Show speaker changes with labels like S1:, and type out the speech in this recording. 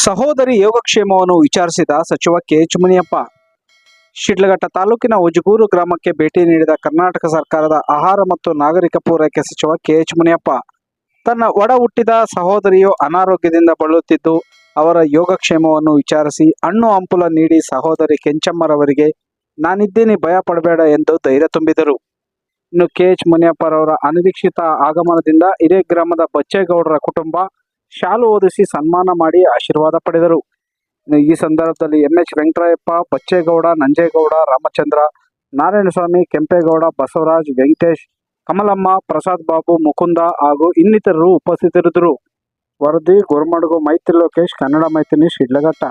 S1: ಸಹೋದರಿ ಯೋಗಕ್ಷೇಮವನ್ನು ವಿಚಾರಿಸಿದ ಸಚಿವ ಕೆ ಎಚ್ ಮುನಿಯಪ್ಪ ಶಿಡ್ಲಘಟ್ಟ ತಾಲೂಕಿನ ಉಜಗೂರು ಗ್ರಾಮಕ್ಕೆ ಭೇಟಿ ನೀಡಿದ ಕರ್ನಾಟಕ ಸರ್ಕಾರದ ಆಹಾರ ಮತ್ತು ನಾಗರಿಕ ಪೂರೈಕೆ ಸಚಿವ ಕೆ ಎಚ್ ಮುನಿಯಪ್ಪ ತನ್ನ ಒಡ ಹುಟ್ಟಿದ ಸಹೋದರಿಯು ಅನಾರೋಗ್ಯದಿಂದ ಬಳಲುತ್ತಿದ್ದು, ಅವರ ಯೋಗಕ್ಷೇಮವನ್ನು ವಿಚಾರಿಸಿ ಹಣ್ಣು ಹಂಪುಲ ನೀಡಿ ಸಹೋದರಿ ಕೆಂಚಮ್ಮರವರಿಗೆ, ನಾನಿದ್ದೇನೆ ಭಯ ಪಡಬೇಡ ಎಂದು ಧೈರ್ಯ ತುಂಬಿದರು. ಇನ್ನು ಕೆ ಎಚ್ ಮುನಿಯಪ್ಪರವರ ಅನಿರೀಕ್ಷಿತ ಆಗಮನದಿಂದ ಇದೇ ಗ್ರಾಮದ ಬಚ್ಚೇಗೌಡರ ಕುಟುಂಬ ಶಾಲು ಓದಿಸಿ ಸನ್ಮಾನ ಮಾಡಿ ಆಶೀರ್ವಾದ ಪಡೆದರು. ಈ ಸಂದರ್ಭದಲ್ಲಿ ಎಂ ಎಚ್ ವೆಂಕಟರಾಯಪ್ಪ, ಬಚ್ಚೇಗೌಡ, ನಂಜೇಗೌಡ, ರಾಮಚಂದ್ರ, ನಾರಾಯಣಸ್ವಾಮಿ, ಕೆಂಪೇಗೌಡ, ಬಸವರಾಜ್, ವೆಂಕಟೇಶ್, ಕಮಲಮ್ಮ, ಪ್ರಸಾದ್ ಬಾಬು, ಮುಕುಂದ ಹಾಗೂ ಇನ್ನಿತರರು ಉಪಸ್ಥಿತರಿದ್ದರು. ವರದಿ, ಗುರುಮಡುಗು, ಮೈತ್ರಿ ಲೋಕೇಶ್, ಕನ್ನಡ ಮೈತ್ರಿ ಶಿಡ್ಲಘಟ್ಟ